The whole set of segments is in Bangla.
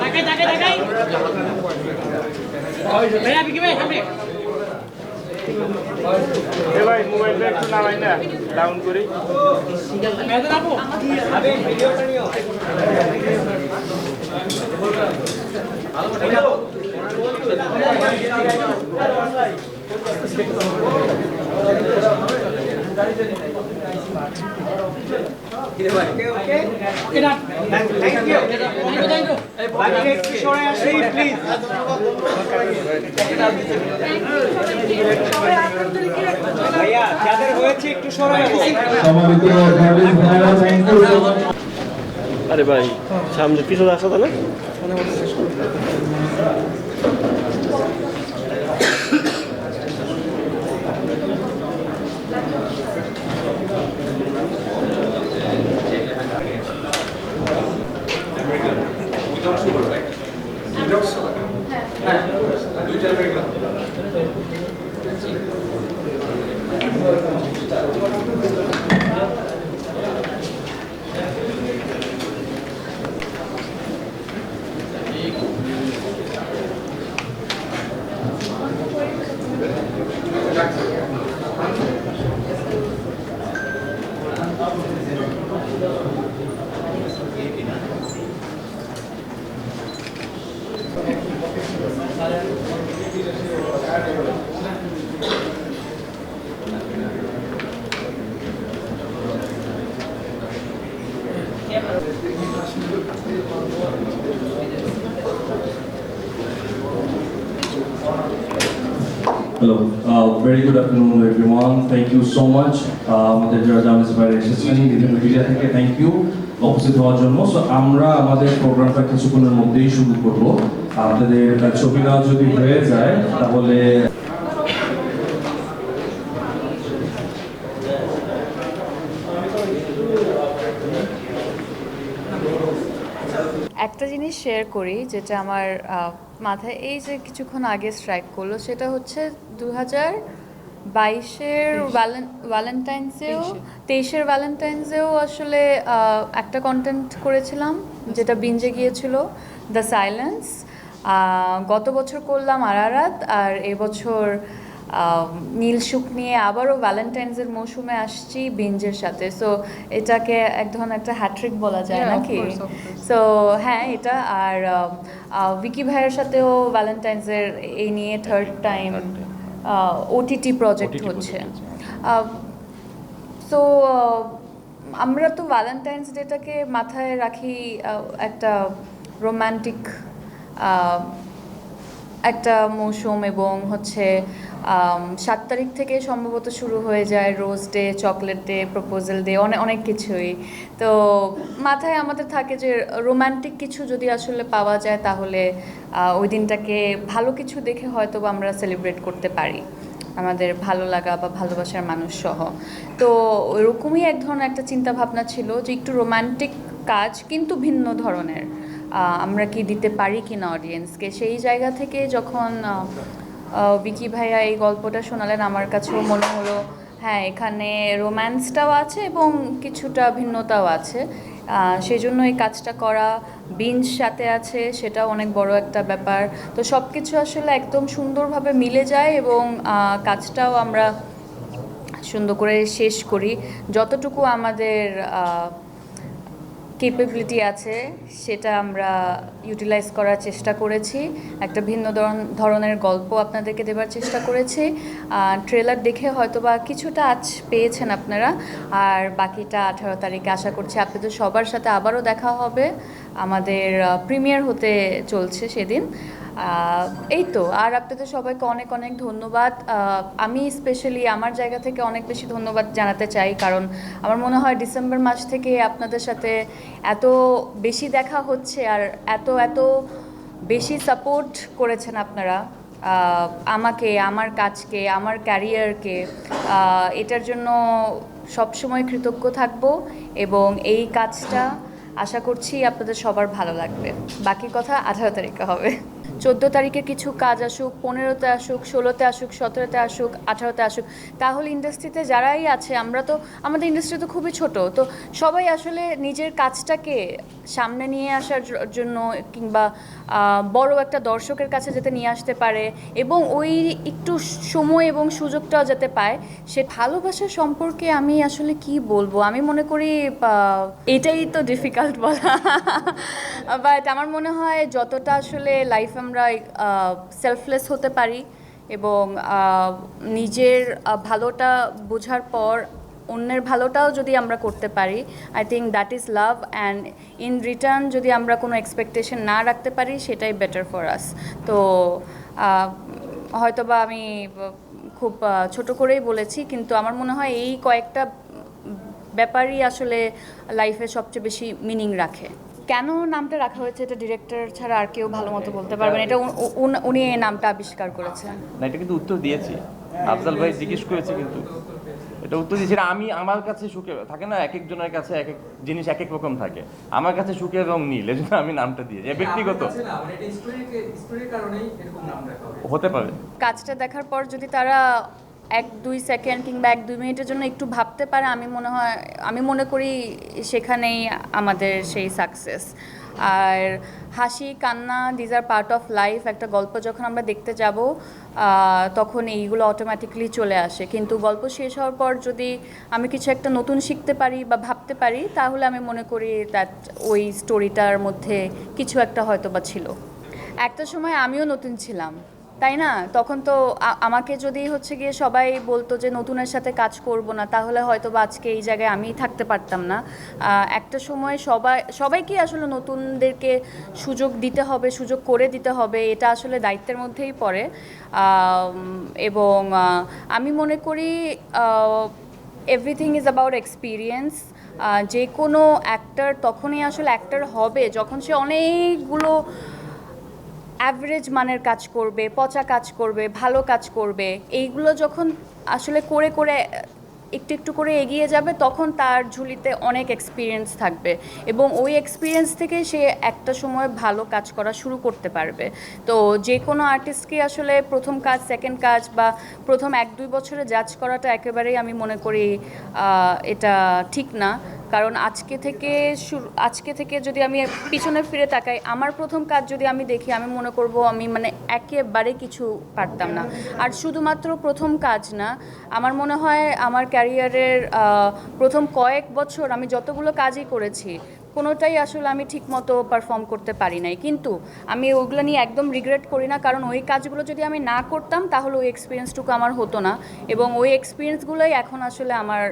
তাকাই ভাইয়া বিকি ভাই সামনে। এ ভাই মোবাইলটা একটু নামাই না ডাউন করি। একটু থ্যাংক ইউ আরে ভাই সামনে পিছনে আসা তাহলে। くなって hello very good afternoon everyone thank you so much আমাদের যারা জার্নালিস্ট বাইরে এসেছেন, বিভিন্ন মিডিয়া থেকে থ্যাংক ইউ উপস্থিত হওয়ার জন্য সো আমরা আমাদের প্রোগ্রামটা কিছুক্ষণের মধ্যেই শুরু করব। আপনাদের ছবি নেওয়া যদি হয়ে যায়, তাহলে একটা জিনিস শেয়ার করি যেটা আমার মাথায় এই যে কিছুক্ষণ আগে স্ট্রাইক করল সেটা হচ্ছে দু হাজার বাইশের ভ্যালেন্টাইন্সেও তেইশের ভ্যালেন্টাইন্সেও আসলে একটা কন্টেন্ট করেছিলাম যেটা বিঞ্জে গিয়েছিল দ্য সাইলেন্স গত বছর করলাম আরারাত আর এবছর আহ, নীল সুখ নিয়ে আবারও ভ্যালেন্টাইন্সের মৌসুমে আসছি বিঞ্জের সাথে। সো এটাকে এক ধরনের একটা হ্যাট্রিক বলা যায় নাকি. সো হ্যাঁ এটা। আর ভিকি ভাইয়ের সাথেও ভ্যালেন্টাইন্সের এই নিয়ে থার্ড টাইম ওটিটি প্রজেক্ট হচ্ছে। সো আমরা তো ভ্যালেন্টাইন্স ডেটাকে মাথায় রাখি একটা রোম্যান্টিক একটা মৌসুম এবং হচ্ছে সাত তারিখ থেকে সম্ভবত শুরু হয়ে যায় rose day, chocolate day, proposal day অনেক অনেক কিছুই। তো মাথায় আমাদের থাকে যে রোমান্টিক কিছু যদি আসলে পাওয়া যায় তাহলে ওই দিনটাকে ভালো কিছু দেখে হয়তো আমরা সেলিব্রেট করতে পারি। আমাদের ভালো লাগা বা ভালোবাসার মানুষ সহ। তো ওইরকমই এক ধরনের একটা চিন্তা ভাবনা ছিল যে একটু রোমান্টিক কাজ কিন্তু ভিন্ন ধরনের। আমরা কি দিতে পারি কি না অডিয়েন্সকে সেই জায়গা থেকে যখন বিকি ভাইয়া এই গল্পটা শোনালেন, আমার কাছেও মনে হলো হ্যাঁ এখানে রোম্যান্সটাও আছে এবং কিছুটা ভিন্নতাও আছে। সেই জন্য এই কাজটা করা বিঞ্জ সাথে আছে, সেটাও অনেক বড় একটা ব্যাপার। তো সব কিছু আসলে একদম সুন্দরভাবে মিলে যায় এবং কাজটাও আমরা সুন্দর করে শেষ করি। যতটুকু আমাদের কেপেবিলিটি আছে, সেটা আমরা ইউটিলাইজ করার চেষ্টা করেছি। একটা ভিন্ন ধরন- ধরনের গল্প আপনাদেরকে দেবার চেষ্টা করেছি। ট্রেলার দেখে হয়তো বা কিছুটা আজ পেয়েছেন আপনারা, আর বাকিটা আঠারো তারিখে আশা করছি আপনাদের সবার সাথে আবারও দেখা হবে। আমাদের প্রিমিয়ার হতে চলছে সেদিন। এই তো, আর আপনাদের সবাইকে অনেক অনেক ধন্যবাদ। আমি স্পেশালি আমার জায়গা থেকে অনেক বেশি ধন্যবাদ জানাতে চাই, কারণ আমার মনে হয় ডিসেম্বর মাস থেকে আপনাদের সাথে এত বেশি দেখা হচ্ছে আর এত এত বেশি সাপোর্ট করেছেন আপনারা। আমাকে, আমার কাজকে, আমার ক্যারিয়ারকে এটার জন্য সবসময় কৃতজ্ঞ থাকব এবং এই কাজটা আশা করছি আপনাদের সবার ভালো লাগবে। বাকি কথা আঠারো তারিখে হবে। চোদ্দ তারিখে কিছু কাজ আসুক, পনেরোতে আসুক, ষোলোতে আসুক, সতেরোতে আসুক, আঠারোতে আসুক, তাহলে ইন্ডাস্ট্রিতে যারাই আছে, আমরা তো, আমাদের ইন্ডাস্ট্রি তো খুবই ছোট, তো সবাই আসলে নিজের কাজটাকে সামনে নিয়ে আসার জন্য কিংবা বড় একটা দর্শকের কাছে যাতে নিয়ে আসতে পারে এবং ওই একটু সময় এবং সুযোগটাও যাতে পায়, সে ভালোবাসা সম্পর্কে আমি আসলে কি বলব? আমি মনে করি এটাই তো ডিফিকাল্ট বলা। বাট আমার মনে হয় যতটা আসলে লাইফ আমরা সেলফলেস হতে পারি এবং নিজের ভালোটা বোঝার পর অন্যের ভালোটাও যদি আমরা করতে পারি I think that is love and in return যদি আমরা কোনো এক্সপেকটেশন না রাখতে পারি, সেটাই বেটার ফর আস তো হয়তোবা আমি খুব ছোট করেই বলেছি, কিন্তু আমার মনে হয় এই কয়েকটা ব্যাপারই আসলে লাইফে সবচেয়ে বেশি মিনিং রাখে। কেন নামটা রাখা হয়েছে? এটা ডিরেক্টর ছাড়া আর কেউ ভালো মতো বলতে পারবেন এটা উন- এই নামটা আবিষ্কার করেছেন। না এটা কিন্তু উত্তর দিয়েছি। আফজাল ভাই জিজ্ঞেস করেছে কিন্তু। এটা উত্তর দিয়েছি। আমি আমার কাছে সুখে থাকে না এক একজনের কাছে এক এক জিনিস এক এক রকম থাকে। আমার কাছে সুখের রং নীল এজন্য আমি নামটা দিয়েছি। ব্যক্তিগত। হতে পারে। কাজটা দেখার পর যদি তারা এক, দুই সেকেন্ড কিংবা এক, দুই মিনিটের জন্য একটু ভাবতে পারে, আমি মনে হয়, আমি মনে করি সেখানেই আমাদের সেই সাকসেস আর হাসি, কান্না these are part of life একটা গল্প যখন আমরা দেখতে যাব তখন এইগুলো অটোমেটিকলি চলে আসে। কিন্তু গল্প শেষ হওয়ার পর যদি আমি কিছু একটা নতুন শিখতে পারি বা ভাবতে পারি, তাহলে আমি মনে করি দ্যাট ওই স্টোরিটার মধ্যে কিছু একটা হয়তো বা ছিল। একটা সময় আমিও নতুন ছিলাম। তাই না? তখন তো আমাকে যদি হচ্ছে গিয়ে সবাই বলতো যে নতুনের সাথে কাজ করব না, তাহলে হয়তো বা আজকে এই জায়গায় আমি থাকতে পারতাম না। একটা সময় সবাই, সবাইকে আসলে নতুনদেরকে সুযোগ দিতে হবে, সুযোগ করে দিতে হবে, এটা আসলে দায়িত্বের মধ্যেই পড়ে। এবং আমি মনে করি এভরিথিং ইজ অ্যাবাউট এক্সপিরিয়েন্স যে কোনো অ্যাক্টার তখনই আসলে অ্যাক্টার হবে, যখন সে অনেকগুলো অ্যাভারেজ মানের কাজ করবে, পচা কাজ করবে, ভালো কাজ করবে, এইগুলো যখন আসলে করে করে, একটু একটু করে এগিয়ে যাবে, তখন তার ঝুলিতে অনেক এক্সপিরিয়েন্স থাকবে এবং ওই এক্সপিরিয়েন্স থেকে সে একটা সময় ভালো কাজ করা শুরু করতে পারবে। তো যে কোনো আর্টিস্টকে আসলে প্রথম কাজ সেকেন্ড কাজ বা প্রথম এক দুই বছরে জাজ করাটা একেবারেই আমি মনে করি এটা ঠিক না। কারণ আজকে থেকে শুরু, আজকে থেকে যদি আমি পিছনে ফিরে তাকাই, আমার প্রথম কাজ যদি আমি দেখি, আমি মনে করব আমি মানে একেবারে কিছু পারতাম না। আর শুধুমাত্র প্রথম কাজ না, আমার মনে হয় আমার ক্যারিয়ারের প্রথম কয়েক বছর আমি যতগুলো কাজই করেছি কোনোটাই আসলে আমি ঠিকমতো পারফর্ম করতে পারি নাই। কিন্তু আমি ওগুলো নিয়ে একদম রিগ্রেট করি না, কারণ ওই কাজগুলো যদি আমি না করতাম, তাহলে ওই এক্সপিরিয়েন্সটুকু আমার হতো না। এবং ওই এক্সপিরিয়েন্সগুলোই এখন আসলে আমার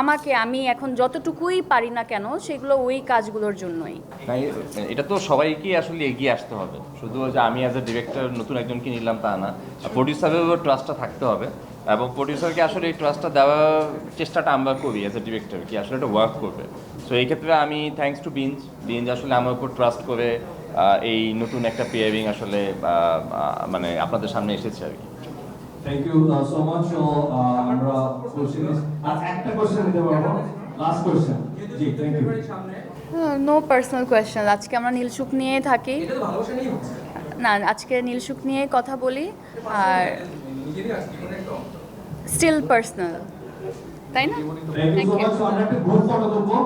আমাকে আমি এখন যতটুকুই পারি না কেন, সেগুলো ওই কাজগুলোর জন্যই। এটা তো সবাইকে আসলে এগিয়ে আসতে হবে। শুধু যে আমি অ্যাজ এ ডিরেক্টর নতুন একজনকে নিলাম তা না। প্রডিউসারেরও ট্রাস্টটা থাকতে হবে। এবং প্রডিউসারকে আসলে এই ট্রাস্টটা দেওয়ার চেষ্টাটা আমরা করি অ্যাজ এ ডিরেক্টর কি আসলে এটা ওয়ার্ক করবে। সো এই ক্ষেত্রে আমি থ্যাঙ্কস টু বিঞ্জ বিঞ্জ আসলে আমার উপর ট্রাস্ট করে এই নতুন একটা পেয়ারিং আসলে মানে আপনাদের সামনে এসেছে আর কি। থ্যাংক ইউ সো মাচ আমরা কোশ্চেন আর একটা কোশ্চেন নিতে পারব। Last question ji thank you no personal question আজকে আমরা নীলসুখ নিয়ে থাকি। না আজকে নীলসুখ নিয়ে কথা বলি। আর স্টিল পার্সোনাল তাই না? থ্যাংক ইউ সো আমরা একটা গ্রুপ ফটো দেবো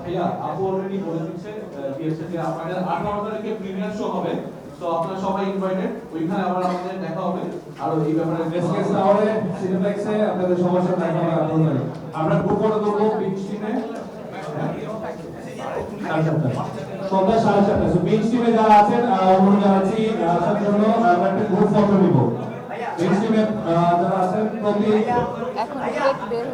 ভাইয়া আপু অলরেডি বলে দিচ্ছে আহ, দিয়েছে যে আমাদের 18 তারিখে প্রিমিয়ার শো হবে। তো আপনারা সবাই ইনভাইটেড ওইখানে আবার আমাদের দেখা হবে। আর এই ব্যাপারে ডিসকাস তাহলে সিনেপ্লেক্সে আপনাদের সবার সাথে দেখা হবে 18 তারিখ আমরা গ্রুপ ফটো দেবো বিচ টিমে সন্ধ্যা সাড়ে টিমে যারা আছেন অনুরোধ জানাচ্ছি আসার জন্য আমরা একটা গ্রুপ ফটো নিব। এখন বের